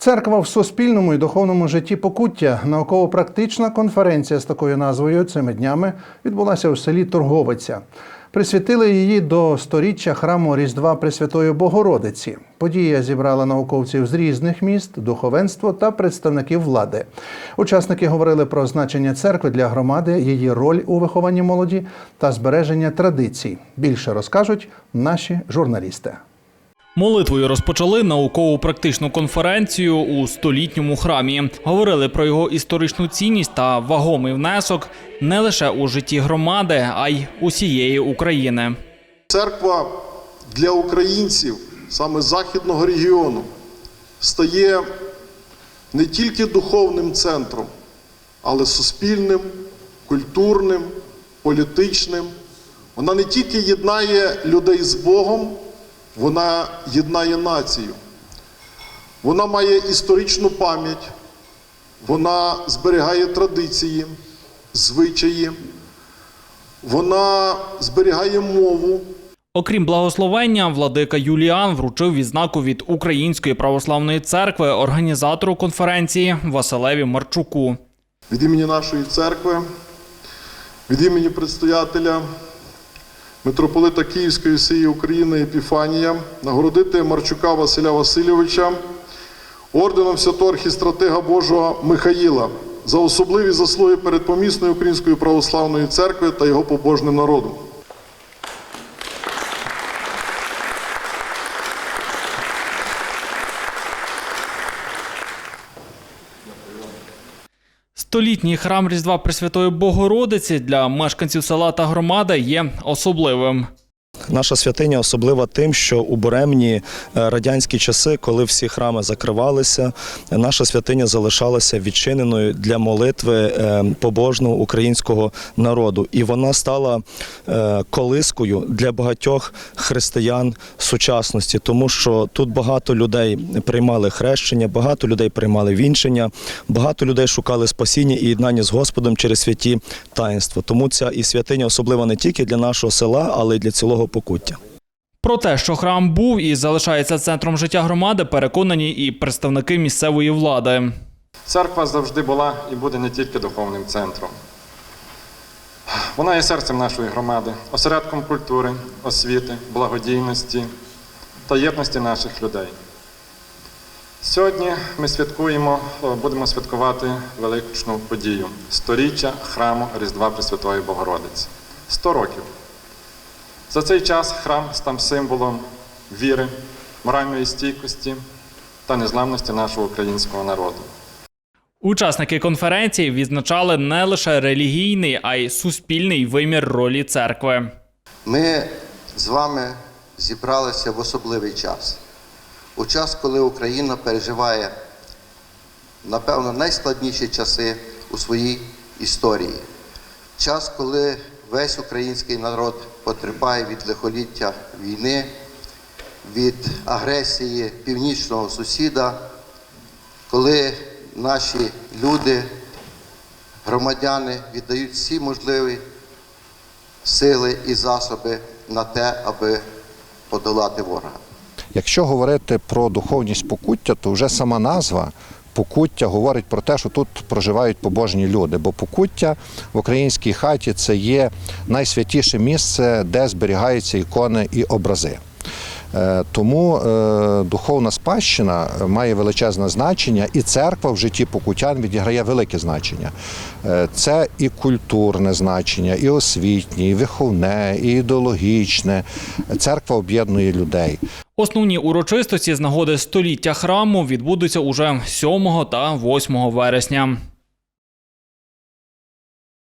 Церква в суспільному і духовному житті Покуття. Науково-практична конференція з такою назвою цими днями відбулася у селі Торговиця. Присвятили її до сторіччя храму Різдва Пресвятої Богородиці. Подія зібрала науковців з різних міст, духовенство та представників влади. Учасники говорили про значення церкви для громади, її роль у вихованні молоді та збереження традицій. Більше розкажуть наші журналісти. Молитвою розпочали науково-практичну конференцію у столітньому храмі. Говорили про його історичну цінність та вагомий внесок не лише у житті громади, а й усієї України. Церква для українців саме західного регіону стає не тільки духовним центром, але суспільним, культурним, політичним. Вона не тільки єднає людей з Богом, вона єднає націю. Вона має історичну пам'ять, вона зберігає традиції, звичаї, вона зберігає мову. Окрім благословення, владика Юліан вручив відзнаку від Української православної церкви організатору конференції Василеві Марчуку. від імені нашої церкви, від імені предстоятеля митрополита Київської всієї України Епіфанія, нагородити Марчука Василя Васильовича орденом Святого Божого Михаїла за особливі заслуги перед помісною Українською православною церквою та його побожним народом. Столітній храм Різдва Пресвятої Богородиці для мешканців села та громади є особливим. Наша святиня особлива тим, що у буремні е, радянські часи, коли всі храми закривалися, наша святиня залишалася відчиненою для молитви е, побожного українського народу, і вона стала е, колискою для багатьох християн сучасності, тому що тут багато людей приймали хрещення, багато людей приймали вінчення, багато людей шукали спасіння і єднання з Господом через святі таїнства. Тому ця і святиня особлива не тільки для нашого села, але й для цілого покуття. Про те, що храм був і залишається центром життя громади, переконані і представники місцевої влади. Церква завжди була і буде не тільки духовним центром. Вона є серцем нашої громади, осередком культури, освіти, благодійності та єдності наших людей. Сьогодні ми святкуємо, будемо святкувати величну подію сторіччя храму Різдва Пресвятої Богородиці. Сто років. За цей час храм став символом віри, моральної стійкості та незламності нашого українського народу. Учасники конференції відзначали не лише релігійний, а й суспільний вимір ролі церкви. Ми з вами зібралися в особливий час. У час, коли Україна переживає, напевно, найскладніші часи у своїй історії. Час, коли весь український народ потерпає від лихоліття війни, від агресії північного сусіда, коли наші люди, громадяни віддають всі можливі сили і засоби на те, аби подолати ворога. Якщо говорити про духовність покуття, то вже сама назва покуття говорить про те, що тут проживають побожні люди. Бо покуття в українській хаті це є найсвятіше місце, де зберігаються ікони і образи. Е, Тому е, духовна спадщина має величезне значення, і церква в житті покутян відіграє велике значення. Е, Це і культурне значення, і освітнє, і виховне, і ідеологічне. Церква об'єднує людей. Основні урочистості з нагоди століття храму відбудуться уже 7 та 8 вересня.